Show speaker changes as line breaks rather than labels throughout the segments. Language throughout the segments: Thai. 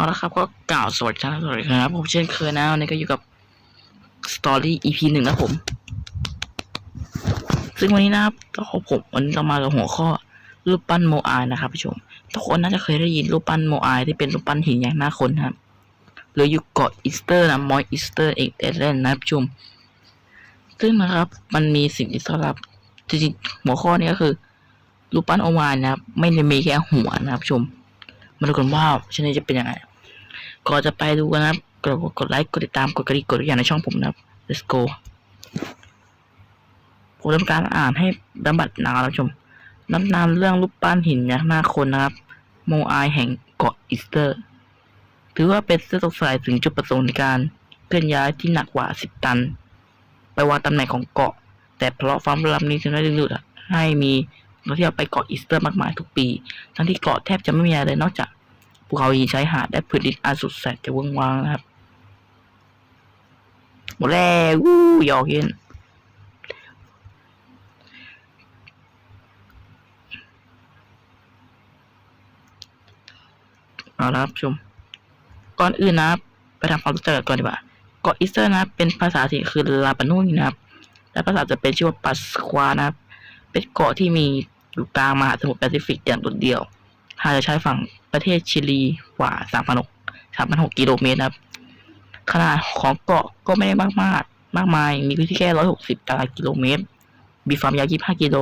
เอาละครับก็กล่าวสวัสดีครับสวัสดีครับ ผมเช่นเคยนะวันนี้ก็อยู่กับสตอรี่ EP หนึ่งนะผม ซึ่งวันนี้นะครับก็ขอผมวันนี้เรามากับหัวข้อรูปปั้นโมอายนะครับผู้ชมทุกคนน่าจะเคยได้ยินรูปปั้นโมอายที่เป็นรูปปั้นหินอย่างน่าค้นนะครับหรืออยู่เกาะอีสเตอร์นะมอยอีสเตอร์เอกเดนนะครับผู้ชมซึ่งนะครับ มันมีสิ่งที่ต้อนรับจริงๆหัวข้อนี้ก็คือรูปปั้นโอมานนะครับ ไม่ได้มีแค่หัวนะครับผู้ชมมาดูกันว่าชนิดจะเป็นยังไง ก่อนจะไปดูกันนะครับกดกดไลค์กดติดตามกดกระดิ่งกดทุกอย่างในช่องผมนะครับ let's go ผมทำการอ่านให้ดำบัดนะครับผู้ชมน้ำนามเรื่องรูปปั้นหินยักษ์หน้าคนนะครับ โมอายแห่งเกาะอีสเตอร์ ถือว่าเป็นเสื้อสงสัยถึงจุดประสงค์ในการเคลื่อนย้ายที่หนักกว่า10ตัน ไปวางตำแหน่งของเกาะ แต่เพราะความลับนี้จึงได้ดึงดูดให้มีนักท่องเที่ยวไปเกาะอีสเตอร์มากมายทุกปี ทั้งที่เกาะแทบจะไม่มีอะไรเลยนอกจาก ภูเขาหินชายหาดและพื้นดินอันสุดแสนจะวิ้งว้างนะครับหมดแล้ววู้ยอกเย็นเอาละครับชม ก่อนอื่นนะครับ ไปทำความรู้จักกันก่อนดีกว่าเกาะอีสเตอร์นะครับเป็นภาษาถิ่นคือลาปานุยนะครับ และภาษาจะเป็นชื่อว่าปัสควานะครับ เป็นเกาะที่มีอยู่กลางมหาสมุทรแปซิฟิกอย่างโดดเดี่ยวห่างจากชายฝั่ง ประเทศชิลีกว่า3,600 3,600กิโลเมตรครับ ขนาดของเกาะก็ไม่ได้มากมากมากมาย มีพื้นที่แค่160ตารางกิโลเมตร มีความยาว25กิโล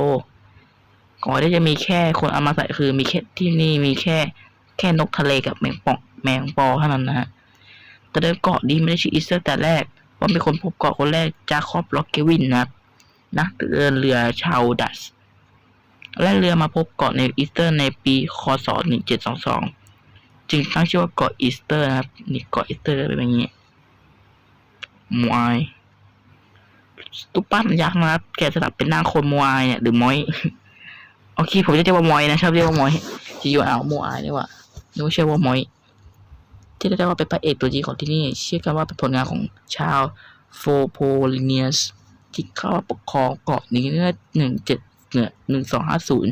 ก่อนที่จะมีแค่คนเอามาใส่คือมีแค่ที่นี่มีแค่แค่นกทะเลกับแมงป่องแมงปอเท่านั้นนะฮะแต่เดิมเกาะนี้ไม่ได้ชื่ออีสเตอร์แต่แรกเพราะมีคนพบเกาะคนแรกจาคอบล็อกเกวินนะครับนักเดินเรือชาวดัช และเรือมาพบเกาะในอีสเตอร์ในปีคศ 1722 จึงตั้งชื่อว่าเกาะอีสเตอร์นะครับนี่เกาะอีสเตอร์เป็นอย่างนี้มวยตุ๊กปั้นยักษ์นะครับ แกสลักเป็นหน้าคนมวยเนี่ยหรือมอยโอเคผมจะเรียกว่ามอยนะชอบเรียกว่ามอยจะอยู่เอามวยนี่ว่านึกว่าใช่ว่ามอยที่ได้ว่าเป็นพระเอกตัวจริงของที่นี่ เชื่อกันว่าเป็นผลงานของชาวโฟโพลิเนียสที่เข้าปกครองเกาะนี้เมื่อหนึ่ง เนี่ยหนึ่งสองห้าศูนย์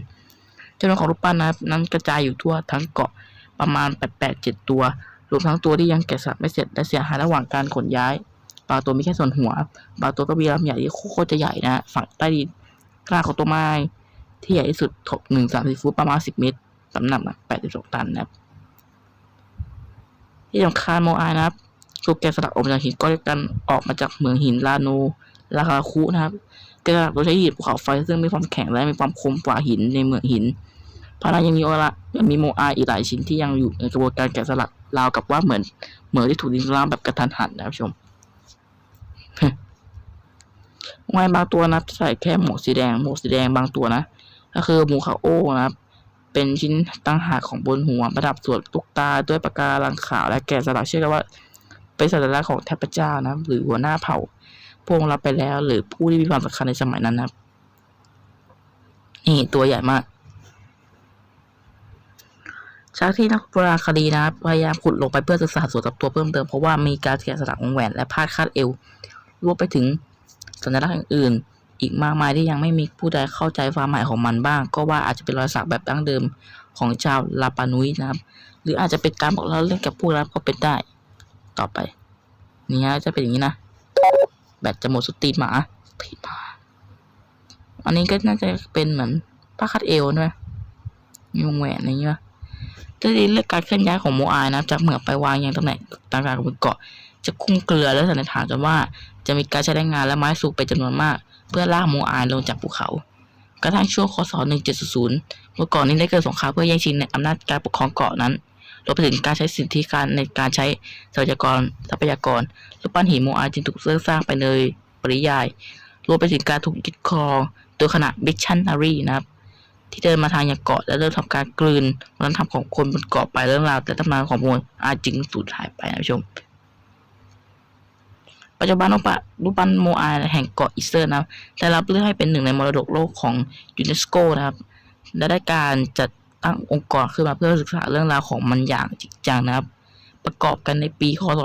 จำนวนของรูปปั้นนะนั้นกระจายอยู่ทั่วทั้งเกาะประมาณแปดแปดเจ็ดตัว รวมทั้งตัวที่ยังแกะสลักไม่เสร็จและเสียหายระหว่างการขนย้ายบางตัวมีแค่ส่วนหัวบางตัวก็มีลำใหญ่ที่โคตรจะใหญ่นะฝั่งใต้ดินกลาของตัวไม้ที่ใหญ่ที่สุดถกหนึ่งสามสิบฟุตประมาณสิบเมตรน้ำหนักแปดสิบสองตันนะครับ ที่สำคัญโมอายนะครับถูกแกะสลักออกมาจากหินก้อนเดียวกันออกมาจากเหมืองหินลาโนลาคาคุนะครับ แกะสลักโดยใช้หินภูเขาไฟซึ่งมีความแข็งและมีความคมกว่าหินในเมืองหินภายในยังมีโอละยังมีโมอาอีกหลายชิ้นที่ยังอยู่ในกระบวนการแกะสลักราวกับว่าเหมือนเหมือนที่ถูกดินร้างแบบกระทันหันนะครับชมไม้บางตัวนะใส่แค่หมวกสีแดงหมวกสีแดงบางตัวนะก็คือหมูคาโอนะครับ เป็นชิ้นตั้งหากของบนหัวประดับส่วนลูกตาด้วยปากการังขาวและแกะสลักเชื่อกันว่า เป็นสัญลักษณ์ของเทพเจ้านะ หรือหัวหน้าเผ่า พวกเราไปแล้ว หรือผู้ที่มีความสำคัญในสมัยนั้นนะครับ นี่ตัวใหญ่มากจากที่นักโบราณคดีนะพยายามขุดลงไปเพื่อศึกษาส่วนกับตัวเพิ่มเติมเพราะว่ามีการแกะสลักวงแหวนและพาดคาดเอวรวมไปถึงสัญลักษณ์อื่นๆ อีกมากมายที่ยังไม่มีผู้ใดเข้าใจความหมายของมันบ้าง ก็ว่าอาจจะเป็นรอยสักแบบดั้งเดิมของชาวลาปานุยนะครับ หรืออาจจะเป็นการบอกเล่าเรื่องกับผู้รับก็เป็นได้ ต่อไป นี่ฮะจะเป็นอย่างนี้นะ แบตจะหมดสตีนหมาตีนหมา อันนี้ก็น่าจะเป็นเหมือนผ้าคัดเอวด้วยมีวงแหวนอะไรอย่างเงี้ยจะดีเรื่องการเคลื่อนย้ายของโมอายนะจากเหมืองไปวางยังตำแหน่งต่างๆบนเกาะ จะคุ้มเกลือและสันนิษฐานกันว่า จะมีการใช้แรงงานและไม้สูบเป็นจำนวนมาก เพื่อลากโมอายลงจากภูเขา กระทั่งช่วงคศ1700เมื่อก่อนนี้ได้เกิดสงครามเพื่อแย่งชิงในอำนาจการปกครองเกาะนั้น รวมไปถึงการใช้สิทธิการในการใช้ทรัพยากรทรัพยากรรูปปั้นหินโมอาจึงถูกสร้างไปในปริยาย รวมไปถึงการถูกยึดครองโดยขณะมิชชันนารีนะครับ ที่เดินมาทางยังเกาะและเริ่มทำการกลืนวัฒนธรรมของคนบนเกาะไปเรื่องราวแต่ตำนานของโมอาจึงสูญหายไปนะผู้ชมปัจจุบันรูปปั้นรูปปั้นโมอาแห่งเกาะอิสเตอร์นะครับได้รับเลือกให้เป็นหนึ่งในมรดกโลกของยูเนสโกนะครับ และได้การจัด ตั้งองค์กรขึ้นมาเพื่อศึกษาเรื่องราวของมันอย่างจริงจังนะครับ ประกอบกันในปีคศ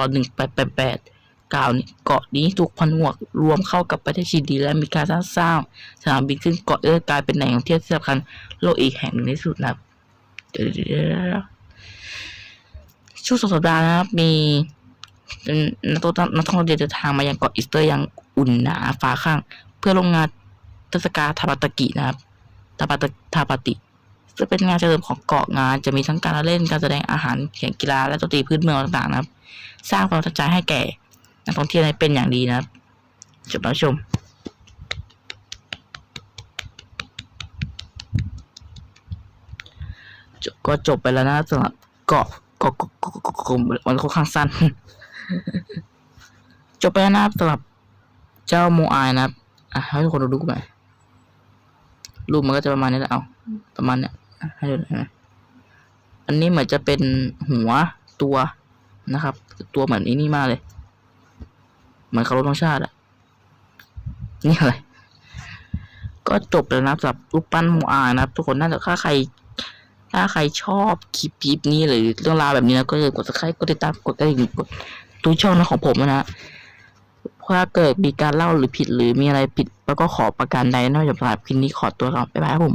1888กล่าวน์เกาะนี้ถูกผนวกรวมเข้ากับประเทศชิลีและมีการสร้างสร้างสนามบินซึ่งเกาะเอื้อกลายเป็นแหล่งท่องเที่ยวที่สำคัญโลกอีกแห่งหนึ่งในที่สุดนะครับช่วงช่วงสุดสัปดาห์นะครับมีนักท่องนักท่องเที่ยวเดินทางมายังเกาะอีสเตอร์อย่างอุ่นหนาฟ้าข้าง เพื่อลงงานเทศกาลทาปาตะกินะครับทาปาตะทาปาติ ซึ่งเป็นงานเฉลิมของเกาะงาน จะมีทั้งการเล่นการแสดงอาหารแข่งกีฬาและดนตรีพื้นเมืองต่างๆนะครับ สร้างความประทับใจให้แก่นักท่องเที่ยวได้เป็นอย่างดีนะครับจบแล้วชมก็จบไปแล้วนะสำหรับเกาะเกาะเกาะมันค่อนข้างสั้น จบไปแล้วนะสำหรับเจ้าโมอายนะครับอะให้ทุกคนดูรูปหน่อยรูปมันก็จะประมาณนี้แหละเอาประมาณเนี้ย ให้ดูนะอันนี้เหมือนจะเป็นหัวตัวนะครับ ตัวเหมือนนี้นี่มากเลย เหมือนคารพธงชาติอะนี่อะไรก็จบแล้วนะสำหรับรูปปั้นโมอานะครับ ทุกคนน่าจะถ้าใคร ถ้าใครชอบคลิปคลิปนี้หรือเรื่องราวแบบนี้นะก็อย่าลืมกด subscribe กดติดตามกดกระดิ่งกดทุกช่องนะของผมนะฮะเพราะถ้าเกิดมีการเล่าหรือผิดหรือมีอะไรผิด แล้วก็ขอประการใดนอกจากสำหรับคลิปนี้ขอตัวก่อนบ๊ายบายครับผม